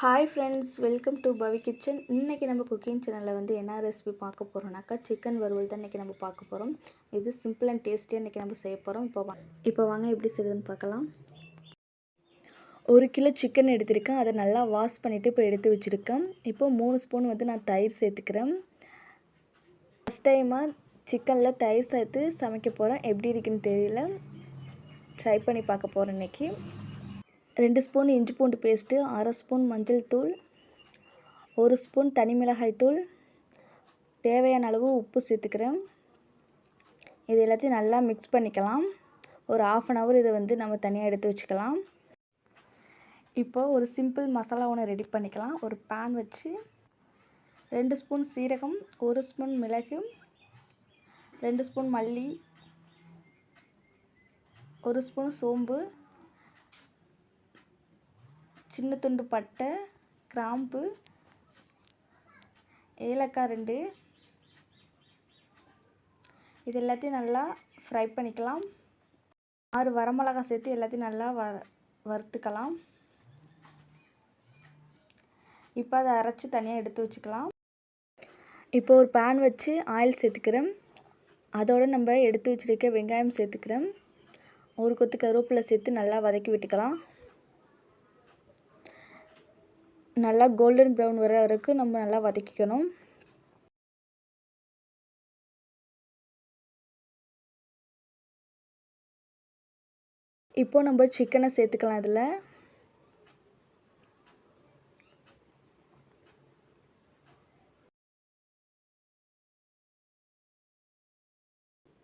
Hi friends welcome to Pavi kitchen இன்றைக்கி நம்ம cooking சேனலில் வந்து என்ன ரெசிபி பார்க்க போகிறோம்னாக்கா சிக்கன் வறுவல் தான் இன்றைக்கி நம்ம பார்க்க போகிறோம் இது சிம்பிள் அண்ட் டேஸ்டியாக இன்றைக்கி நம்ம செய்ய போகிறோம் இப்போ வா இப்போ வாங்க எப்படி செய்யுதுன்னு பார்க்கலாம். ஒரு கிலோ சிக்கன் எடுத்திருக்கேன். அதை நல்லா வாஷ் பண்ணிவிட்டு இப்போ எடுத்து வச்சுருக்கேன். இப்போ மூணு ஸ்பூன் வந்து நான் தயிர் சேர்த்துக்கிறேன். ஃபஸ்ட் டைமாக சிக்கனில் தயிர் சேர்த்து சமைக்க போகிறேன் எப்படி இருக்குன்னு தெரியல. ட்ரை பண்ணி பார்க்க போகிறேன் இன்றைக்கி ரெண்டு ஸ்பூன் இஞ்சி பூண்டு பேஸ்ட்டு அரை ஸ்பூன் மஞ்சள் தூள் ஒரு ஸ்பூன் தனி மிளகாய் தூள் தேவையான அளவு உப்பு சேர்த்துக்கிறேன். இது எல்லாத்தையும் நல்லா மிக்ஸ் பண்ணிக்கலாம். ஒரு ஆஃப் அன் ஹவர் இதை வந்து நம்ம தனியாக எடுத்து வச்சுக்கலாம். இப்போது ஒரு சிம்பிள் மசாலா ஒன்று ரெடி பண்ணிக்கலாம். ஒரு பேன் வச்சு ரெண்டு ஸ்பூன் சீரகம் ஒரு ஸ்பூன் மிளகு ரெண்டு ஸ்பூன் மல்லி ஒரு ஸ்பூன் சோம்பு சின்ன துண்டு பட்டை கிராம்பு ஏலக்காய் ரெண்டு. இது எல்லாத்தையும் நல்லா ஃப்ரை பண்ணிக்கலாம். ஆறு வரமிளகா சேர்த்து எல்லாத்தையும் நல்லா வ வறுத்துக்கலாம். இப்போ அதை அரைச்சி தனியாக எடுத்து வச்சுக்கலாம். இப்போ ஒரு பேன் வச்சு ஆயில் சேர்த்துக்கிறேன். அதோடு நம்ம எடுத்து வச்சுருக்க வெங்காயம் சேர்த்துக்கிறேன். ஒரு கொத்து கருவேப்பிலை சேர்த்து நல்லா வதக்கி விட்டுக்கலாம். நல்லா கோல்டன் ப்ரௌன் வர வரைக்கும் நம்ம நல்லா வதக்கிக்கணும். இப்போ நம்ம சிக்கனை சேர்த்துக்கலாம் இதில்.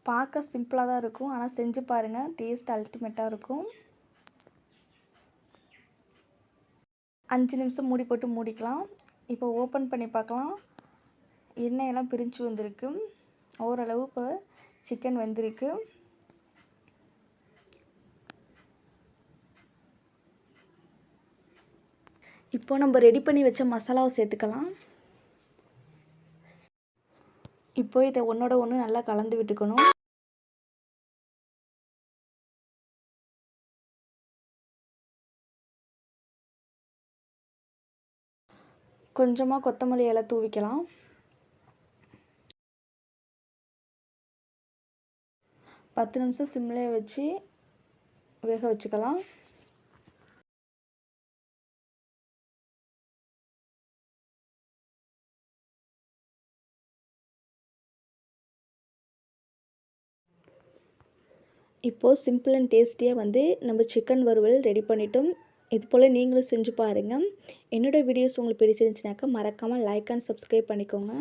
பார்க்க சிம்பிளாக தான் இருக்கும். ஆனால் செஞ்சு பாருங்கள் டேஸ்ட் அல்டிமேட்டாக இருக்கும். அஞ்சு நிமிஷம் மூடி போட்டு மூடிக்கலாம். இப்போ ஓப்பன் பண்ணி பார்க்கலாம். எண்ணெயெல்லாம் பிரிஞ்சு வந்திருக்கு. ஓரளவு இப்போ சிக்கன் வந்திருக்கு. இப்போ நம்ம ரெடி பண்ணி வச்ச மசாலாவை சேர்த்துக்கலாம். இப்போ இதை ஒன்றோட ஒன்று நல்லா கலந்து விட்டுக்கணும். கொஞ்சமாக கொத்தமல்லி இலை தூவிக்கலாம். பத்து நிமிஷம் சிம்லேயே வச்சு வேக வச்சுக்கலாம். இப்போது சிம்பிள் அண்ட் டேஸ்டியாக வந்து நம்ம சிக்கன் வறுவல் ரெடி பண்ணிட்டோம். இது போல் நீங்களும் செஞ்சு பாருங்கள் என்னோட வீடியோஸ் உங்களுக்கு பிடிச்சிருந்துச்சுனாக்கா மறக்காமல் லைக் அண்ட் சப்ஸ்கிரைப் பண்ணிக்கோங்க.